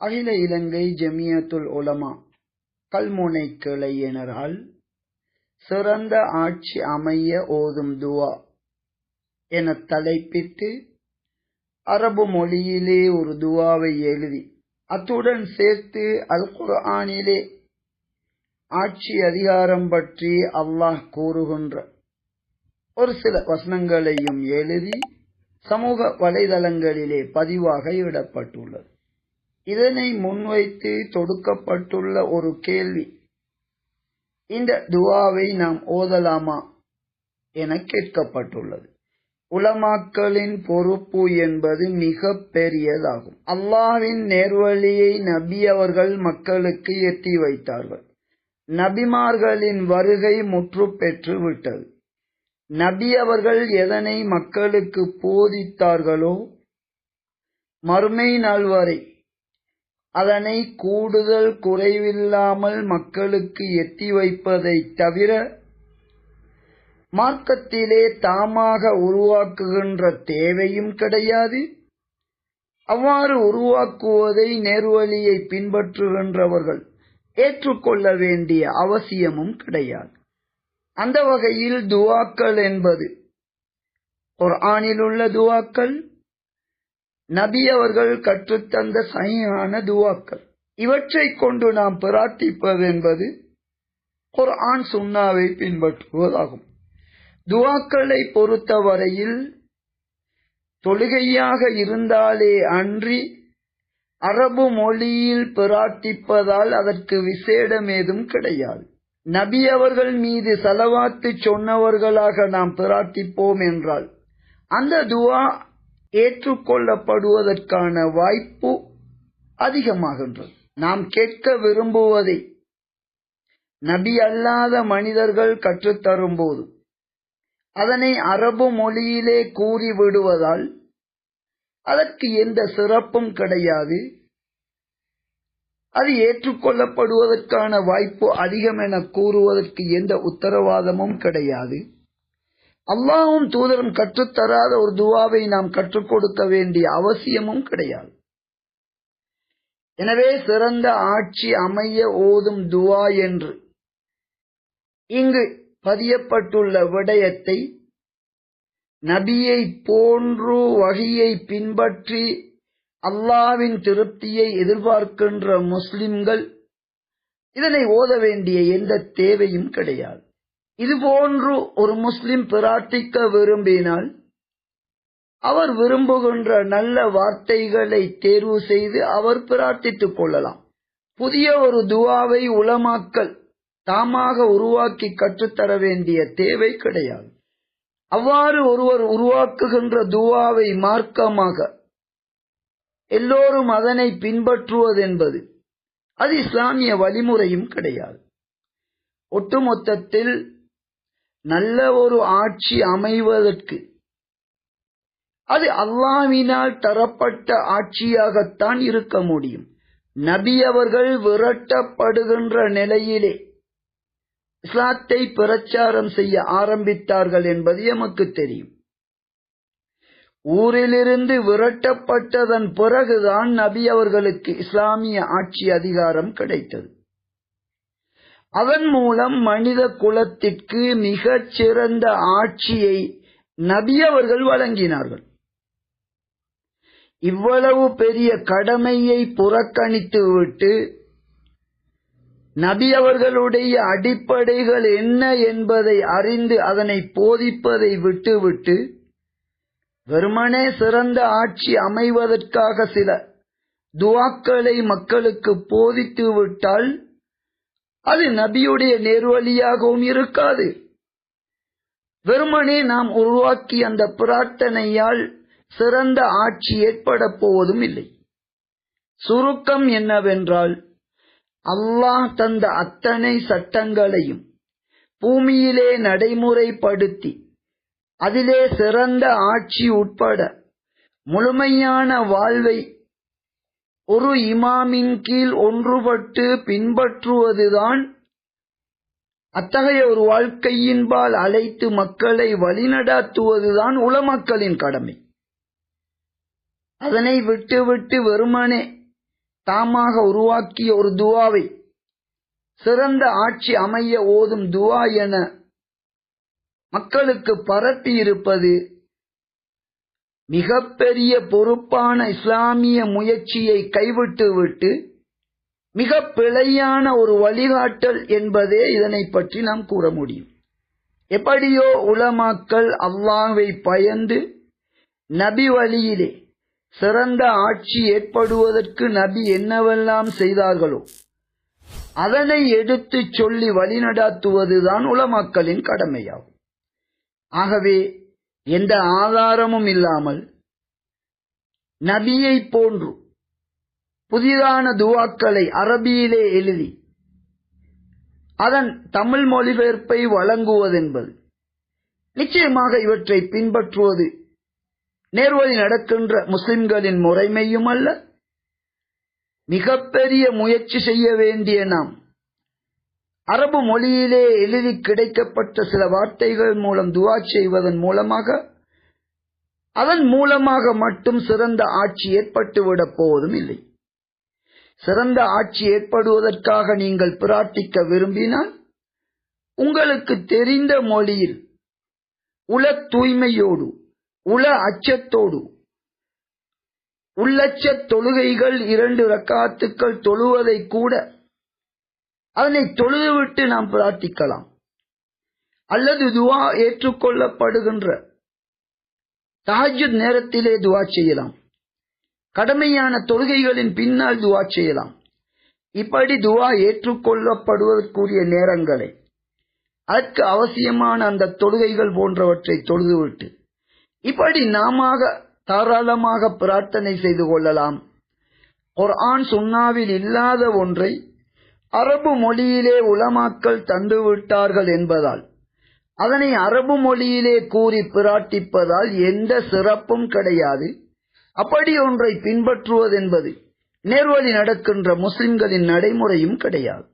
அகில இலங்கை ஜமியத்துல் உலமா கல்முனை கிளையினரால் சிறந்த ஆட்சி அமைய ஓதும் துவா என தலைப்பிட்டு அரபு மொழியிலே ஒரு துவாவை எழுதி அத்துடன் சேர்த்து அல் குர்ஆனிலே ஆட்சி அதிகாரம் பற்றி அல்லாஹ் கூறுகின்ற ஒரு சில வசனங்களையும் எழுதி சமூக வலைதளங்களிலே பதிவாக இடப்பட்டுள்ளது இதனை முன்வைத்து தொடுக்கப்பட்டுள்ள ஒரு கேள்வி. இந்த துவாவை நாம் ஓதலாமா என கேட்கப்பட்டுள்ளது. உலமாக்களின் பொறுப்பு என்பது மிக பெரியதாகும். அல்லாவின் நேர்வழியை நபி அவர்கள் மக்களுக்கு எட்டி வைத்தார்கள். நபிமார்களின் வருகை முற்று பெற்று விட்டது. நபி அவர்கள் எதனை மக்களுக்கு போதித்தார்களோ மறுமை நாள் வரை அதனை கூடுதல் குறைவில்லாமல் மக்களுக்கு எத்தி வைப்பதை தவிர மார்க்கத்திலே தாமாக உருவாக்குகின்ற தேவையும் கிடையாது. அவ்வாறு உருவாக்குவதை நேர்வழியை பின்பற்றுகின்றவர்கள் ஏற்றுக்கொள்ள வேண்டிய அவசியமும் கிடையாது. அந்த வகையில் துவாக்கள் என்பது ஒரு உள்ள துவாக்கள் நபி அவர்கள் கற்றுத்தந்த சையான துவாக்கள். இவற்றை கொண்டு நாம் பிரார்த்திப்பது என்பது ஒரு ஆண் சுண்ணாவை பின்பற்றுவதாகும். துவாக்களை பொறுத்தவரையில் தொழுகையாக இருந்தாலே அன்றி அரபு மொழியில் பிரார்த்திப்பதால் அதற்கு விசேடம் ஏதும் கிடையாது. நபி அவர்கள் மீது செலவாத்து சொன்னவர்களாக நாம் பிரார்த்திப்போம் என்றால் அந்த துவா ஏற்றுக்கொள்ளப்படுவதற்கான வாய்ப்பு அதிகமாகின்றது. நாம் கேட்க விரும்புவதை நபி அல்லாத மனிதர்கள் கற்றுத்தரும்போது அதனை அரபு மொழியிலே கூறி விடுவதால் அதற்கு எந்த சிறப்பும் கிடையாது. அது ஏற்றுக்கொள்ளப்படுவதற்கான வாய்ப்பு அதிகம் என கூறுவதற்கு எந்த உத்தரவாதமும் கிடையாது. அல்லாவும் தூதரும் கற்றுத்தராத ஒரு துவாவை நாம் கற்றுக் கொடுக்க வேண்டிய அவசியமும் கிடையாது. எனவே சிறந்த ஆட்சி அமைய ஓதும் துவா என்று இங்கு பதியப்பட்டுள்ள விடயத்தை நபியை போன்று வகையை பின்பற்றி அல்லாவின் திருப்தியை எதிர்பார்க்கின்ற முஸ்லிம்கள் இதனை ஓத வேண்டிய எந்த தேவையும் கிடையாது. இதுபோன்று ஒரு முஸ்லிம் பிரார்த்திக்க விரும்பினால் அவர் விரும்புகின்ற நல்ல வார்த்தைகளை தேர்வு செய்து அவர் பிரார்த்தித்துக் கொள்ளலாம். புதிய ஒரு துவாவை உளமாக்கல் தாமாக உருவாக்கி கற்றுத்தர வேண்டிய தேவை கிடையாது. அவ்வாறு ஒருவர் உருவாக்குகின்ற துவாவை மார்க்கமாக எல்லோரும் அதனை பின்பற்றுவதென்பது அது இஸ்லாமிய வழிமுறையும் கிடையாது. ஒட்டுமொத்தத்தில் நல்ல ஒரு ஆட்சி அமைவதற்கு. அது அல்லாவினால் தரப்பட்ட ஆட்சியாகத்தான் இருக்க முடியும். நபி அவர்கள் விரட்டப்படுகின்ற நிலையிலே இஸ்லாத்தை பிரச்சாரம் செய்ய ஆரம்பித்தார்கள் என்பது எமக்கு தெரியும். ஊரிலிருந்து விரட்டப்பட்டதன் பிறகுதான் நபி அவர்களுக்கு இஸ்லாமிய ஆட்சி அதிகாரம் கிடைத்தது. அதன் மூலம் மனித குலத்திற்கு மிகச் சிறந்த ஆட்சியை நபி அவர்கள் வழங்கினார்கள். இவ்வளவு பெரிய கடமையை புறக்கணித்து விட்டு நபி அவர்களுடைய அடிப்படைகள் என்ன என்பதை அறிந்து அதனை போதிப்பதை விட்டுவிட்டு வெறுமனே சிறந்த ஆட்சி அமைவதற்காக சில துவாக்களை மக்களுக்கு போதித்து விட்டால் அது நபியுடைய நேர்வழியாகவும் இருக்காது. வெறுமனே நாம் உருவாக்கி அந்த பிரார்த்தனையால் சிறந்த ஆட்சி ஏற்பட போவதும் இல்லை. சுருக்கம் என்னவென்றால் அல்லாஹ் தந்த அத்தனை சட்டங்களையும் பூமியிலே நடைமுறைப்படுத்தி அதிலே சிறந்த ஆட்சி உட்பட முழுமையான வாழ்வை ஒரு இமாமின் கீழ் ஒன்றுபட்டு பின்பற்றுவதுதான் அத்தகைய ஒரு வாழ்க்கையின்பால் அழைத்து மக்களை வழிநடாத்துவதுதான் உளமக்களின் கடமை. அதனை விட்டுவிட்டு வெறுமனே தாமாக உருவாக்கிய ஒரு துவாவை சிறந்த ஆட்சி அமைய ஓதும் துவா என மக்களுக்கு பரப்பி இருப்பது மிகப்பெரிய பொறுப்பான இஸ்லாமிய முயற்சியை கைவிட்டுவிட்டு மிக பிழையான ஒரு வழிகாட்டல் என்பதே இதனை பற்றி நாம் கூற முடியும். எப்படியோ உலமாக்கள் அல்லாவை பயந்து நபி வழியிலே சிறந்த ஆட்சி ஏற்படுவதற்கு நபி என்னவெல்லாம் செய்தார்களோ அதனை எடுத்துச் சொல்லி வழிநடாத்துவதுதான் உலமாக்களின் கடமையாகும். ஆகவே எந்த ஆதாரமும் இல்லாமல் நபியை போன்று புதிதான துவாக்களை அரபியிலே எழுதி அதன் தமிழ் மொழிபெயர்ப்பை வழங்குவதென்பது நிச்சயமாக இவற்றை பின்பற்றுவது நேர்வழி நடக்கின்ற முஸ்லிம்களின் முறைமையும் அல்ல. மிகப்பெரிய முயற்சி செய்ய வேண்டிய நாம் அரபு மொழியிலே எழுதி கிடைக்கப்பட்ட சில வார்த்தைகள் மூலம் துவா செய்வதன் மூலமாக அதன் மூலமாக மட்டும் சிறந்த ஆட்சி ஏற்பட்டுவிடப் போவதும் இல்லை. சிறந்த ஆட்சி ஏற்படுவதற்காக நீங்கள் பிரார்த்திக்க விரும்பினால் உங்களுக்கு தெரிந்த மொழியில் உல தூய்மையோடு உல அச்சத்தோடு உள்ளச்ச தொழுகைகள் இரண்டு ரக்காத்துக்கள் தொழுவதை கூட அதனை தொழுதுவிட்டு நாம் பிரார்த்திக்கலாம். அல்லது துவா ஏற்றுக்கொள்ளப்படுகின்ற தஹஜுத் நேரத்திலே துவா செய்யலாம். கடமையான தொழுகைகளின் பின்னால் துவா செய்யலாம். இப்படி துவா ஏற்றுக்கொள்ளப்படுவதற்குரிய நேரங்களை அதற்கு அவசியமான அந்த தொழுகைகள் போன்றவற்றை தொழுதுவிட்டு இப்படி நாம தாராளமாக பிரார்த்தனை செய்து கொள்ளலாம். குர்ஆன் சுன்னாவில் இல்லாத ஒன்றை அரபு மொழியிலே உலமாக்கள் தந்துவிட்டார்கள் என்பதால் அதனை அரபு மொழியிலே கூறி பிராட்டிப்பதால் எந்த சிறப்பும் கிடையாது. அப்படி ஒன்றை பின்பற்றுவதென்பது நேர்வழி நடக்கின்ற முஸ்லிம்களின் நடைமுறையும் கிடையாது.